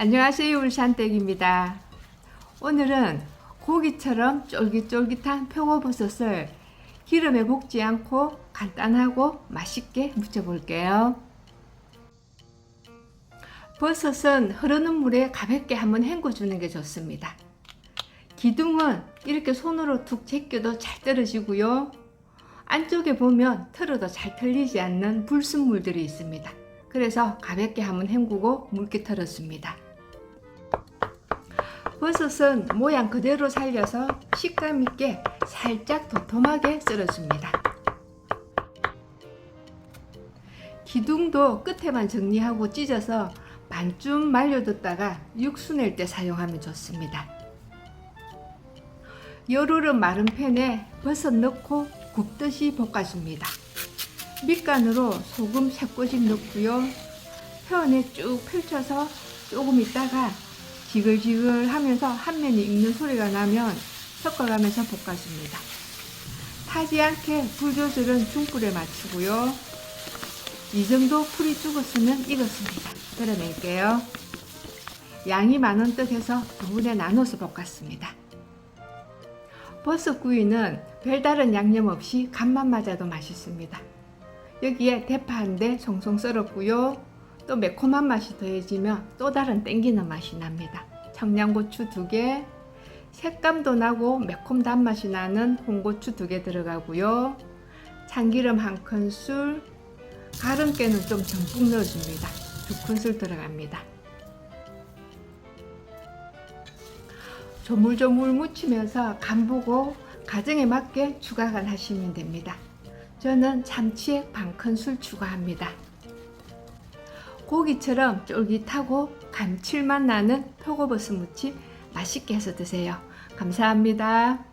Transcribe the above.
안녕하세요 울산댁입니다. 오늘은 고기처럼 쫄깃쫄깃한 표고버섯을 기름에 볶지 않고 간단하고 맛있게 무쳐볼게요. 버섯은 흐르는 물에 가볍게 한번 헹궈주는 게 좋습니다. 기둥은 이렇게 손으로 툭 제껴도 잘 떨어지고요. 안쪽에 보면 털어도 잘 털리지 않는 불순물들이 있습니다. 그래서 가볍게 한번 헹구고 묽게 털었습니다. 버섯은 모양 그대로 살려서 식감 있게 살짝 도톰하게 썰어줍니다. 기둥도 끝에만 정리하고 찢어서 반쯤 말려뒀다가 육수 낼 때 사용하면 좋습니다. 열오름 마른 팬에 버섯 넣고 굽듯이 볶아줍니다. 밑간으로 소금 3꼬집 넣고요. 편에 쭉 펼쳐서 조금 있다가 지글지글 하면서 한 면이 익는 소리가 나면 섞어가면서 볶아줍니다. 타지 않게 불 조절은 중불에 맞추고요. 이 정도 풀이 죽었으면 익었습니다. 덜어낼게요. 양이 많은 뜻에서 두 분에 나눠서 볶았습니다. 버섯구이는 별다른 양념 없이 간만 맞아도 맛있습니다. 여기에 대파 한 대 송송 썰었고요. 또 매콤한 맛이 더해지면 또 다른 땡기는 맛이 납니다. 청양고추 두 개, 색감도 나고 매콤 단맛이 나는 홍고추 두개 들어가고요. 참기름 한 큰술, 가른깨는 좀 듬뿍 넣어줍니다. 두 큰술 들어갑니다. 조물조물 무치면서 간 보고 가정에 맞게 추가간 하시면 됩니다. 저는 참치액 반 큰술 추가합니다. 고기처럼 쫄깃하고 감칠맛 나는 표고버섯 무침 맛있게 해서 드세요. 감사합니다.